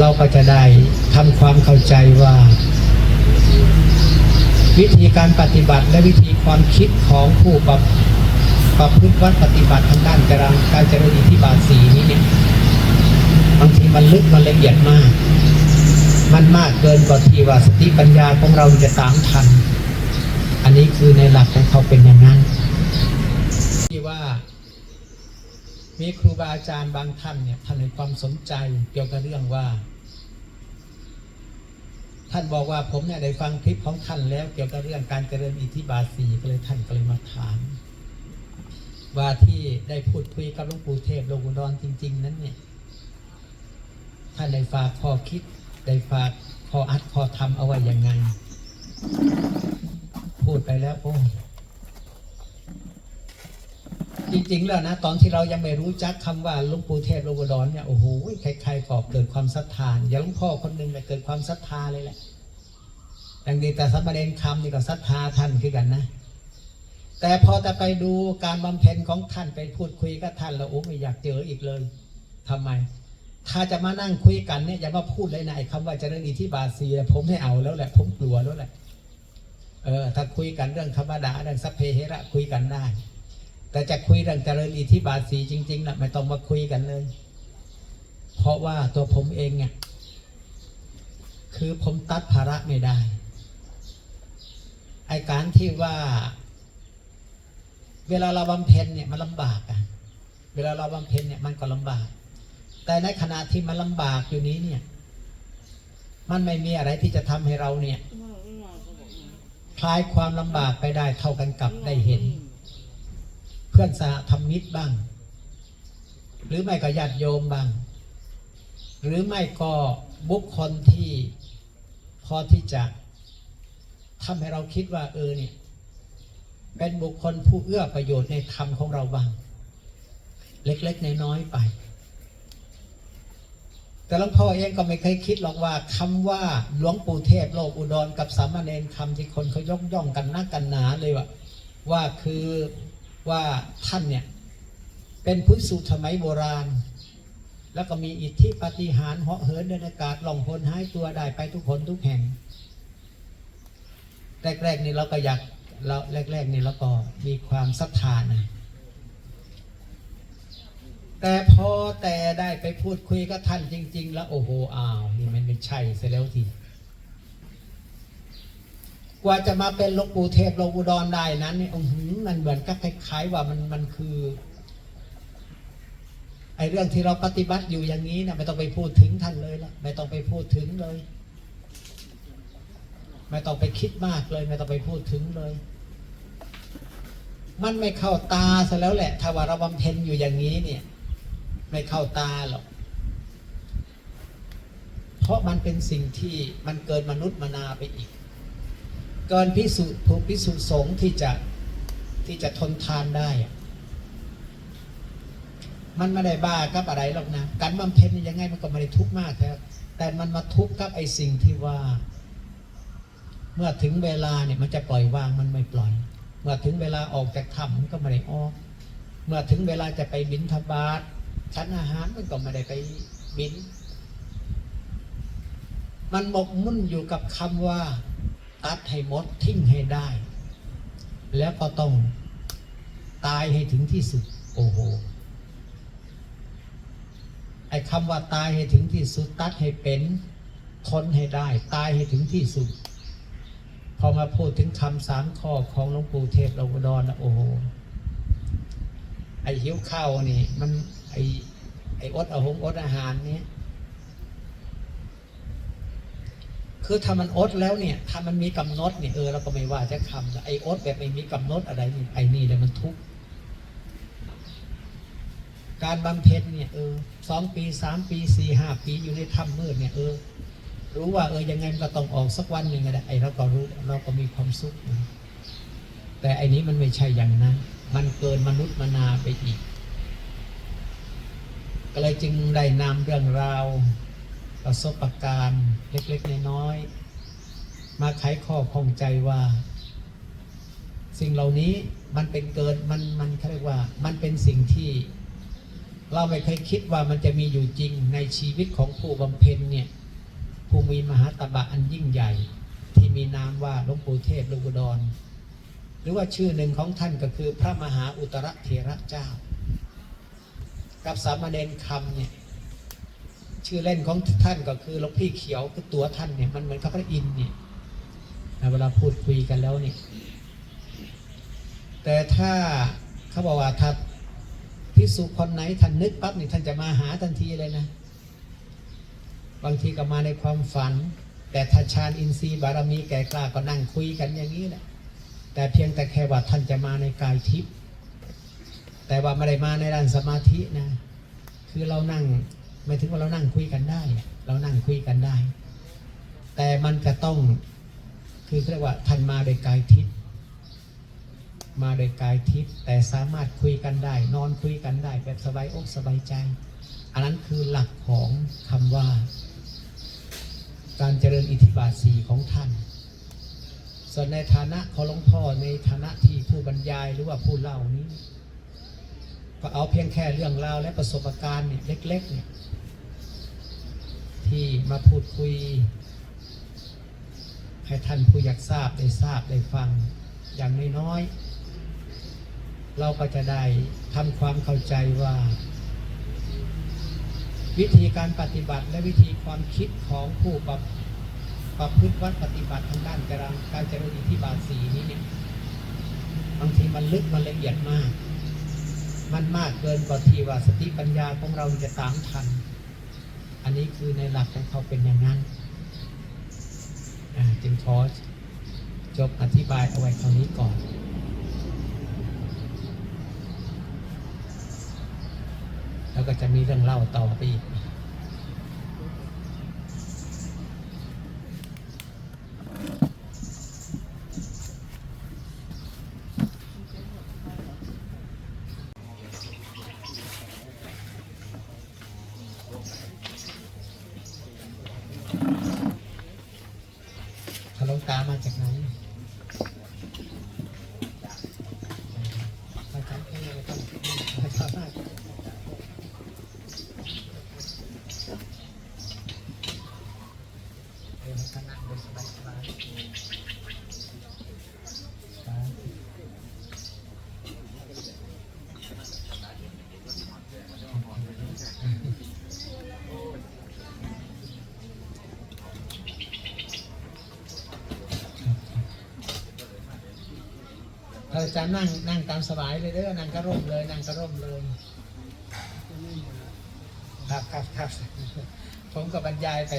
เราก็จะได้ทำความเข้าใจว่า วิธีการปฏิบัติและวิธีความคิดของผู้ประประพฤติวัดปฏิบัติทางด้านการการเจริญอิทธิบาทสีนี้เนี่ยบางทีมันลึกมันละเอียดมาก มันมากเกินกว่าที่ว่าสติปัญญาของเราจะตามทัน อันนี้คือในหลักของเขาเป็นอย่างนั้น ที่ว่า มีครูบาอาจารย์บางท่านเนี่ยท่านให้ความสนใจเกี่ยวกับเรื่องว่า ท่านบอกว่าผมเนี่ยได้ฟังคลิปของท่านแล้วเกี่ยวกับเรื่องการเจริญอิทธิบาทสีก็เลยท่านก็เลยมาถาม ว่าที่ได้พูดคุยกับหลวงปู่เทพหลวงปู่ดอนจริง ๆ นั้นเนี่ยท่านได้ฝากข้อคิดได้ฝากข้ออัดข้อทำเอาไว้ยังไง พูดไปแล้วโอ้ จริงๆแล้วนะ ตอนที่เรายังไม่รู้จักคำว่าลวงปู่เทพลวงปู่ดอนเนี่ยโอ้โหใครๆก็เกิดความศรัทธาอย่างลวงพ่อคนหนึ่งเนี่ยเกิดความศรัทธาเลยแหละอย่างดีแต่สัมมาเนนคำนี่ก็ศรัทธาท่านคือกันนะ แต่พอจะไปดูการบำเพ็ญของท่านไปพูดคุยกับท่านแล้วโอ้ไม่อยากเจออีกเลยทำไม ถ้าจะมานั่งคุยกันเนี่ยอย่ามาพูดเลยนะไอ้คำว่าเจริญอิทธิบาสีผมไม่เอาแล้วแหละ ผมกลัวแล้วแหละเออถ้าคุยกันเรื่องธรรมดาเรื่องสัพเพเหระคุยกันได้ แต่จะคุยเรื่องเจริญอิทธิบาทสีจริงๆนะไม่ต้องมาคุยกันเลย เพราะว่าตัวผมเองเนี่ยคือผมตัดภาระไม่ได้ไอการที่ว่า เวลาเราบำเพ็ญเนี่ยมันลำบากอะเวลาเราบำเพ็ญเนี่ยมันก็ลำบาก แต่ในขณะที่มันลำบากอยู่นี้เนี่ย มันไม่มีอะไรที่จะทำให้เราเนี่ยคลายความลำบากไปได้เท่ากันกับได้เห็น เพื่อนสหธรรมิตรบ้าง หรือไม่ก็ญาติโยมบ้าง หรือไม่ก็บุคคลที่พอที่จะทำให้เราคิดว่าเออเนี่ยเป็นบุคคลผู้เอื้อประโยชน์ในธรรมของเราบ้าง เล็กๆ น้อยๆไป แต่หลวงพ่อเองก็ไม่เคยคิดหรอกว่าคำว่าหลวงปู่เทพโลกอุดรกับสามเณรคำที่คนเขายกย่องกันนักกันหนาเลยว่าว่าคือ ว่าท่านเนี่ยเป็นพุทธสุสมัยโบราณ แล้วก็มีอิทธิปฏิหารเหาะเหินเดินอากาศล่องหนหายตัวได้ไปทุกคนทุกแห่ง แรกๆนี่เราก็อยากเราแรกๆนี่เราก็มีความศรัทธานะแต่พอแต่ได้ไปพูดคุยกับท่านจริง ๆ แล้วโอ้โหอ้าวนี่มันไม่ใช่เสียแล้วที กว่าจะมาเป็นหลวงปู่เทพหลวงปู่ดอนได้นั้นนี่มันเหมือนกับคล้ายๆว่ามันมันคือไอ้เรื่องที่เราปฏิบัติอยู่อย่างนี้นะไม่ต้องไปพูดถึงท่านเลยละไม่ต้องไปพูดถึงเลย ไม่ต้องไปคิดมากเลย ไม่ต้องไปพูดถึงเลย มันไม่เข้าตาซะแล้วแหละ ถ้าว่าเราบำเพ็ญอยู่อย่างนี้เนี่ย ไม่เข้าตาหรอกเพราะมันเป็นสิ่งที่มันเกินมนุษย์มนาไปอีก เกินพิสูจน์ผู้พิสูจน์สงที่จะที่จะทนทานได้อะมันไม่ได้บ้ากับอะไรหรอกนะการบำเพ็ญนี่ยังไงมันก็ไม่ได้ทุกข์มากครับแต่มันมาทุกข์กับไอ้สิ่งที่ว่า เมื่อถึงเวลาเนี่ยมันจะปล่อยวางมันไม่ปล่อย เมื่อถึงเวลาออกจากถ้ำมันก็ไม่ได้ออก เมื่อถึงเวลาจะไปบินทบาทชั้นอาหารมันก็ไม่ได้ไปบิน มันหมกมุ่นอยู่กับคำว่า ตัดให้หมดทิ้งให้ได้ แล้วก็ต้องตายให้ถึงที่สุด โอ้โหไอ้คำว่าตายให้ถึงที่สุด ตัดให้เป็นทนให้ได้ ตายให้ถึงที่สุด พอมาพูดถึงคำสามข้อของหลวงปู่เทพหลวงดอนนะโอ้โหไอ้หิวข้าวนี่ มันไอ้ไอ้อดอาหงอดอาหารเนี้ย คือถ้ามันอดแล้วเนี่ยถ้ามันมีกำหนดเนี่ยเออเราก็ไม่ว่าจะคำไอ้อดแบบไม่มีกำหนดอะไรนี่ไอ้นี่เนี่ยมันทุกข์การบำเพ็ญเนี่ยเออสองปีสามปีสี่ห้าปีอยู่ในถ้ำมืดเนี่ยเออรู้ว่าเออยังไงมันก็ต้องออกสักวันหนึ่งอะไอ้เราก็รู้เราก็มีความสุขนะแต่ไอ้นี้มันไม่ใช่อย่างนั้น มันเกินมนุษย์มนาไปอีก ก็เลยจึงได้นำเรื่องราว ประสบการณ์เล็กๆน้อยๆมาไขข้อข้องใจว่า สิ่งเหล่านี้มันเป็นเกินมันมันเขาเรียกว่า มันเป็นสิ่งที่ เราไม่เคยคิดว่ามันจะมีอยู่จริงในชีวิตของผู้บำเพ็ญเนี่ยผู้มีมหาตบะอันยิ่งใหญ่ ที่มีนามว่าหลวงปู่เทพหลวงปู่ดอนหรือว่าชื่อหนึ่งของท่านก็คือพระมหาอุตรเถระเจ้า กับสามเณรคำเนี่ย ชื่อเล่นของท่านก็คือหลวงพี่เขียวคือตัวท่านเนี่ยมันเหมือนกับพระอินทร์เนี่ยเวลาพูดคุยกันแล้วเนี่ยแต่ถ้าเขาบอกว่าถ้าพิสุคนไหนท่านนึกปั๊บนี่ท่านจะมาหาทันทีเลยนะ บางทีก็มาในความฝัน แต่ถ้าฌานอินทรีย์บารมีแก่กล้าก็นั่งคุยกันอย่างนี้แหละแต่เพียงแต่แค่ว่าท่านจะมาในกายทิพย์แต่ว่าไม่ได้มาในด้านสมาธินะ คือเรานั่ง ไม่ถึงว่าเรานั่งคุยกันได้ เรานั่งคุยกันได้ แต่มันจะต้องคือเรียกว่าท่านมาโดยกายทิพย์มาโดยกายทิพย์แต่สามารถคุยกันได้ นอนคุยกันได้ แบบสบายอกสบายใจ อันนั้นคือหลักของคำว่า การเจริญอิทธิบาทสีของท่าน ส่วนในฐานะของหลวงพ่อในฐานะที่ผู้บรรยายหรือว่าผู้เล่านี้ ก็เอาเพียงแค่เรื่องราวและประสบการณ์เนี่ยเล็กๆเนี่ยที่มาพูดคุย ให้ท่านผู้อยากทราบได้ทราบได้ฟังอย่างน้อยๆเราก็จะได้ทำความเข้าใจว่า วิธีการปฏิบัติและวิธีความคิดของผู้ประประพฤติวัดปฏิบัติทางด้านการการเจริญอิทธิบาทสีนี้เนี่ยบางทีมันลึกมันละเอียดมาก มันมากเกินกว่าที่ว่าสติปัญญาของเราจะตามทัน อันนี้คือในหลักของเขาเป็นอย่างนั้นจึงขอจบอธิบายเอาไว้คราวนี้ก่อนแล้วก็จะมีเรื่องเล่าต่อไปอีก ทะลุ ตามาจากไหนมาจากที่ไหนต้องมาจากไหนเออมันก็นั่งดูสบายๆบายสาธุ เราจะนั่งนั่งตามสบายเลยเด้อนั่งกระร่มเลยนั่งกระร่มเลย ครับครับครับผมก็บรรยายไป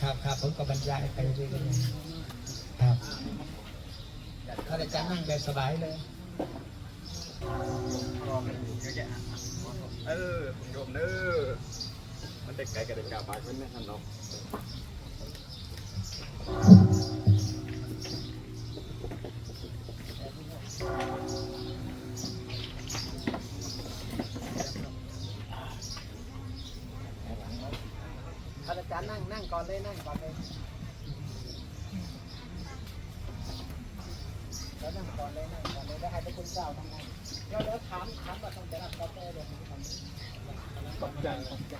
ครับครับผมก็บรรยายไปเรื่อยๆครับถ้าอาจารย์นั่งแบบสบายเลยเออผมโยมเด้อมันเด็กไก่กับเด็กกาบากมันไม่ทันเนาะ อาจารย์นั่งนั่งก่อนเลยนั่งก่อนเลยแล้วนั่งก่อนเลยนั่งก่อนเลยแล้วให้พระคุณเจ้าทำงานแล้วแล้วถามถามว่าต้องจะรับกาแฟเดี๋ยวผมทำขอบใจขอบใจ